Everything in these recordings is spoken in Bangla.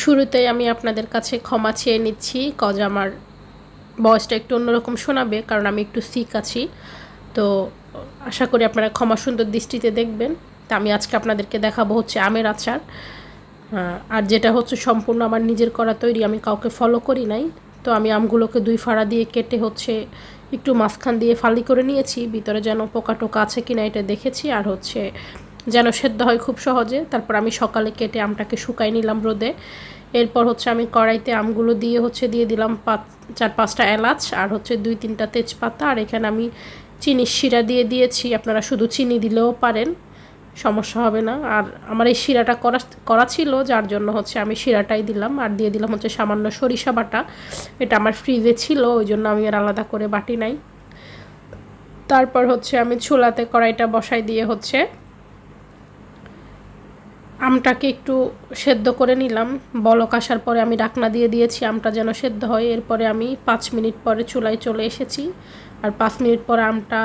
শুরুতেই আমি আপনাদের কাছে ক্ষমা চেয়ে নিচ্ছি। কজ আমার বয়সটা একটু অন্যরকম শোনাবে, কারণ আমি একটু সিক আছি। তো আশা করি আপনারা ক্ষমা সুন্দর দৃষ্টিতে দেখবেন। তা আমি আজকে আপনাদেরকে দেখাবো হচ্ছে আমের আচার। আর যেটা হচ্ছে সম্পূর্ণ আমার নিজের করা তৈরি, আমি কাউকে ফলো করি নাই। তো আমি আমগুলোকে দুই ফাড়া দিয়ে কেটে হচ্ছে একটু মাঝখান দিয়ে ফালি করে নিয়েছি। ভিতরে যেন পোকা টোকা আছে কিনা এটা দেখেছি। আর হচ্ছে যেন সেদ্ধ হয় খুব সহজে। তারপর আমি সকালে কেটে আমটাকে শুকাই নিলাম রোদে। এরপর হচ্ছে আমি কড়াইতে আমগুলো দিয়ে হচ্ছে দিয়ে দিলাম পাঁচ, চার, পাঁচটা এলাচ আর হচ্ছে দুই, তিনটা তেজপাতা। আর এখানে আমি চিনির শিরা দিয়ে দিয়েছি। আপনারা শুধু চিনি দিলেও পারেন, সমস্যা হবে না। আর আমার এই শিরাটা করা করা ছিল, যার জন্য হচ্ছে আমি শিরাটাই দিলাম। আর দিয়ে দিলাম হচ্ছে সামান্য সরিষা বাটা। এটা আমার ফ্রিজে ছিল, ওই জন্য আমি আর আলাদা করে বাটি নাই। তারপর হচ্ছে আমি চুলাতে কড়াইটা বসাই দিয়ে হচ্ছে আমটাকে একটু সেদ্ধ করে নিলাম। বলক আসার পরে আমি ডাকনা দিয়ে দিয়েছি, আমটা যেন সেদ্ধ হয়। এরপরে আমি পাঁচ মিনিট পরে চুলায় চলে এসেছি। আর পাঁচ মিনিট পরে আমটা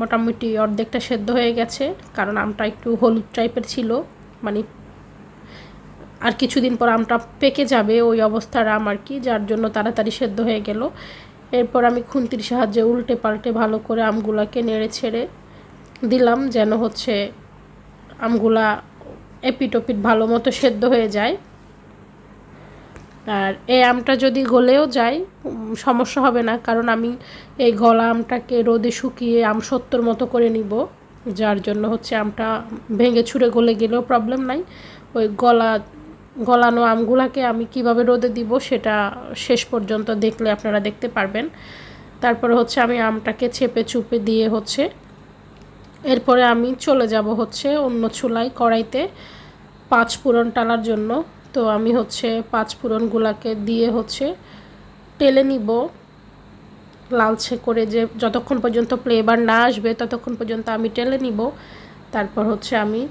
মোটামুটি অর্ধেকটা সেদ্ধ হয়ে গেছে, কারণ আমটা একটু হলুদ টাইপের ছিল। মানে আর কিছুদিন পর আমটা পেকে যাবে ওই অবস্থার আম আর কি, যার জন্য তাড়াতাড়ি সেদ্ধ হয়ে গেল। এরপর আমি খুন্তির সাহায্যে উল্টে পাল্টে ভালো করে আমগুলাকে নেড়ে ছেড়ে দিলাম, যেন হচ্ছে আমগুলা এপিটোপিট ভালো মতো সেদ্ধ হয়ে যায়। আর এই আমটা যদি গলেও যায় সমস্যা হবে না, কারণ আমি এই গলা আমটাকে রোদে শুকিয়ে আম সত্তর মতো করে নিব, যার জন্য হচ্ছে আমটা ভেঙে ছুঁড়ে গলে গেলেও প্রবলেম নাই। ওই গলা, গলানো আমগুলাকে আমি কীভাবে রোদে দিব সেটা শেষ পর্যন্ত দেখলে আপনারা দেখতে পারবেন। তারপরে হচ্ছে আমি আমটাকে চেপে চুপে দিয়ে হচ্ছে এরপরে আমি চলে যাব হচ্ছে অন্য চুলায় কড়াইতে পাঁচ ফোড়ন টালার জন্য। তো আমি হচ্ছে পাঁচ ফোড়নগুলাকে দিয়ে হচ্ছে টেলে নিব। লালচে করে যে যতক্ষণ পর্যন্ত ফ্লেভার না আসবে ততক্ষণ পর্যন্ত আমি টেলে নিব। তারপর হচ্ছে আমি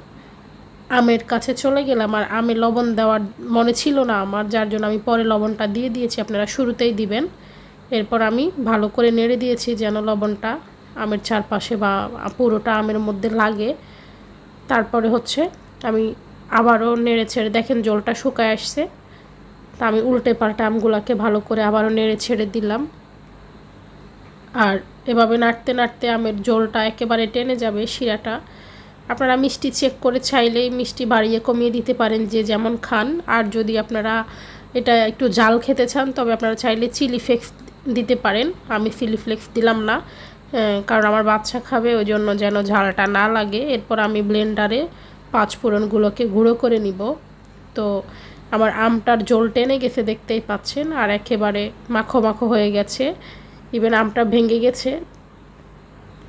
আমের কাছে চলে গেলাম। আর আমে লবণ দেওয়ার মনে ছিল না আমার, যার জন্য আমি পরে লবণটা দিয়ে দিয়েছি। আপনারা শুরুতেই দিবেন। এরপর আমি ভালো করে নেড়ে দিয়েছি যেন লবণটা আমের চারপাশে বা পুরোটা আমের মধ্যে লাগে। তারপরে হচ্ছে আমি আবারও নেড়ে ছেড়ে, দেখেন জলটা শুকায় আসছে। তা আমি উল্টে পাল্টে আমগুলাকে ভালো করে আবারও নেড়ে ছেড়ে দিলাম। আর এভাবে নাড়তে নাড়তে আমের জলটা একেবারে টেনে যাবে শিরাটা। আপনারা মিষ্টি চেক করে চাইলেই মিষ্টি বাড়িয়ে কমিয়ে দিতে পারেন যে যেমন খান। আর যদি আপনারা এটা একটু জাল খেতে চান, তবে আপনারা চাইলে চিলি ফ্লেক্স দিতে পারেন। আমি চিলি ফ্লেক্স দিলাম না। কারণ আমার বাচ্চা খাবে, ওই জন্য যেন ঝালটা না লাগে। এরপর আমি ব্লেন্ডারে পাঁচ ফোড়নগুলোকে গুঁড়ো করে নিব। তো আমার আমটার জল টেনে গেছে, দেখতেই পাচ্ছেন, আর একেবারে মাখো মাখো হয়ে গেছে। ইভেন আমটা ভেঙে গেছে।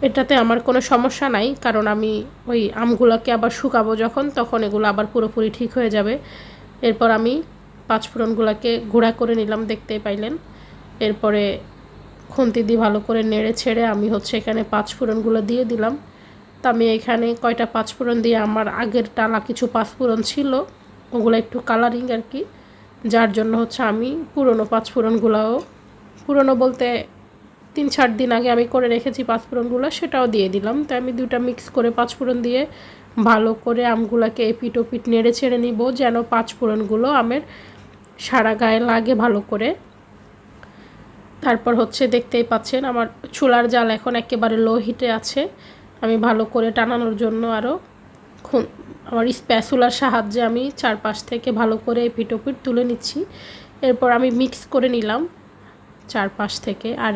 এটাতে আমার কোনো সমস্যা নাই, কারণ আমি ওই আমগুলোকে আবার শুকাবো যখন, তখন এগুলো আবার পুরোপুরি ঠিক হয়ে যাবে। এরপর আমি পাঁচফোড়নগুলোকে গুঁড়া করে নিলাম, দেখতেই পাইলেন। এরপরে খুন্তি দিয়ে ভালো করে নেড়ে ছেড়ে আমি হচ্ছে এখানে পাঁচফোড়নগুলো দিয়ে দিলাম। তা আমি এখানে কয়টা পাঁচফোড়ন দিয়ে আমার আগের টালা কিছু পাঁচফোড়ন ছিল, ওগুলো একটু কালারিং আর কি। যার জন্য হচ্ছে আমি পুরনো পাঁচফোড়নগুলোও পুরনো বলতে তিন চার দিন আগে আমি করে রেখেছি পাঁচফোড়নগুলো সেটাও দিয়ে দিলাম। তো আমি দুটা মিক্স করে পাঁচফোড়ন দিয়ে ভালো করে আমগুলোকে এপিট ওপিট নেড়ে ছেড়ে নিব, যেন পাঁচফোড়নগুলো আমের সারা গায়ে লাগে ভালো করে। তারপর হচ্ছে দেখতেই পাচ্ছেন আমার চুলার জাল এখন একেবারে লো হিটে আছে। আমি ভালো করে টানানোর জন্য আরও খুন আমার স্প্যাসুলার সাহায্যে আমি চারপাশ থেকে ভালো করে এপিট ওপিট তুলে নিচ্ছি। এরপর আমি মিক্স করে নিলাম চারপাশ থেকে। আর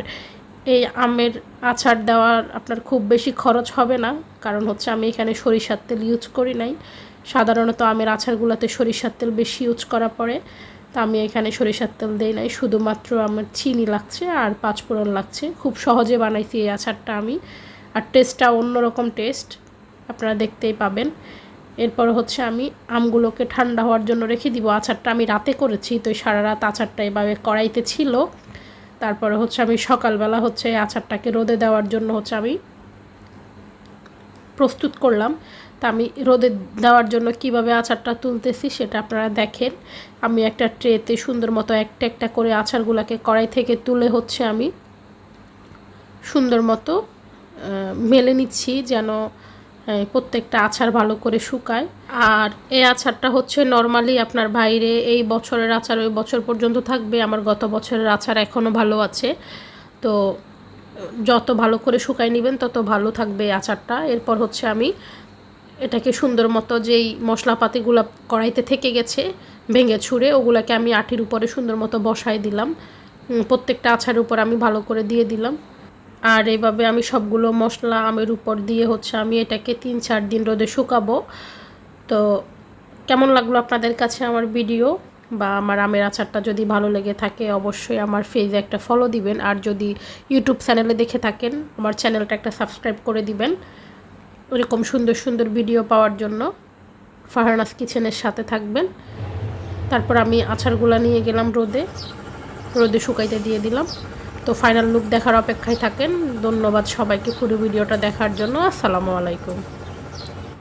এই আমের আচার দেওয়ার আপনার খুব বেশি খরচ হবে না, কারণ হচ্ছে আমি এখানে সরিষার তেল ইউজ করি নাই। সাধারণত আমের আচারগুলোতে সরিষার তেল বেশি ইউজ করা পড়ে। তা আমি এখানে সরিষার তেল দেই নাই, শুধুমাত্র আমার চিনি লাগছে আর পাঁচফোড়ন লাগছে। খুব সহজে বানাইছি এই আচারটা আমি। আর টেস্টটা অন্যরকম টেস্ট আপনারা দেখতেই পাবেন। এরপর হচ্ছে আমি আমগুলোকে ঠান্ডা হওয়ার জন্য রেখে দিব। আচারটা আমি রাতে করেছি, তো সারা রাত আচারটা এভাবে কড়াইতে ছিল। তারপরে হচ্ছে আমি সকালবেলা হচ্ছে আচারটাকে রোদে দেওয়ার জন্য হচ্ছে আমি প্রস্তুত করলাম। তা আমি রোদে দেওয়ার জন্য কীভাবে আচারটা তুলতেছি সেটা আপনারা দেখেন। আমি একটা ট্রেতে সুন্দর মতো একটা একটা করে আচারগুলোকে কড়াই থেকে তুলে হচ্ছে আমি সুন্দর মতো মেলে নিচ্ছি যেন প্রত্যেকটা আচার ভালো করে শুকায়। আর এই আচারটা হচ্ছে নর্মালি আপনার বাইরে এই বছরের আচার ওই বছর পর্যন্ত থাকবে। আমার গত বছরের আচার এখনও ভালো আছে। তো যত ভালো করে শুকাই নেবেন, তত ভালো থাকবে আচারটা। এরপর হচ্ছে আমি এটাকে সুন্দর মতো যেই মশলাপাতিগুলো কড়াইতে থেকে গেছে, ভেঙে ছুঁড়ে, ওগুলোকে আমি আটির উপরে সুন্দর মতো বসাই দিলাম। প্রত্যেকটা আচারের উপর আমি ভালো করে দিয়ে দিলাম। আর এভাবে আমি সবগুলো মশলা আমের উপর দিয়ে হচ্ছে আমি এটাকে তিন চার দিন রোদে শুকাবো। তো কেমন লাগল আপনাদের কাছে আমার ভিডিও? বা আমার আমের আচারটা যদি ভালো লেগে থাকে, অবশ্যই আমার ফেজে একটা ফলো দিবেন। আর যদি ইউটিউব চ্যানেলে দেখে থাকেন, আমার চ্যানেলটা একটা সাবস্ক্রাইব করে দিবেন। এরকম সুন্দর সুন্দর ভিডিও পাওয়ার জন্য ফারহানাস কিচেনের সাথে থাকবেন। তারপর আমি আচারগুলো নিয়ে গেলাম রোদে। রোদে শুকাইতে দিয়ে দিলাম। তো ফাইনাল লুক দেখার অপেক্ষায় থাকেন। ধন্যবাদ সবাইকে পুরো ভিডিওটা দেখার জন্য। আসসালামু আলাইকুম।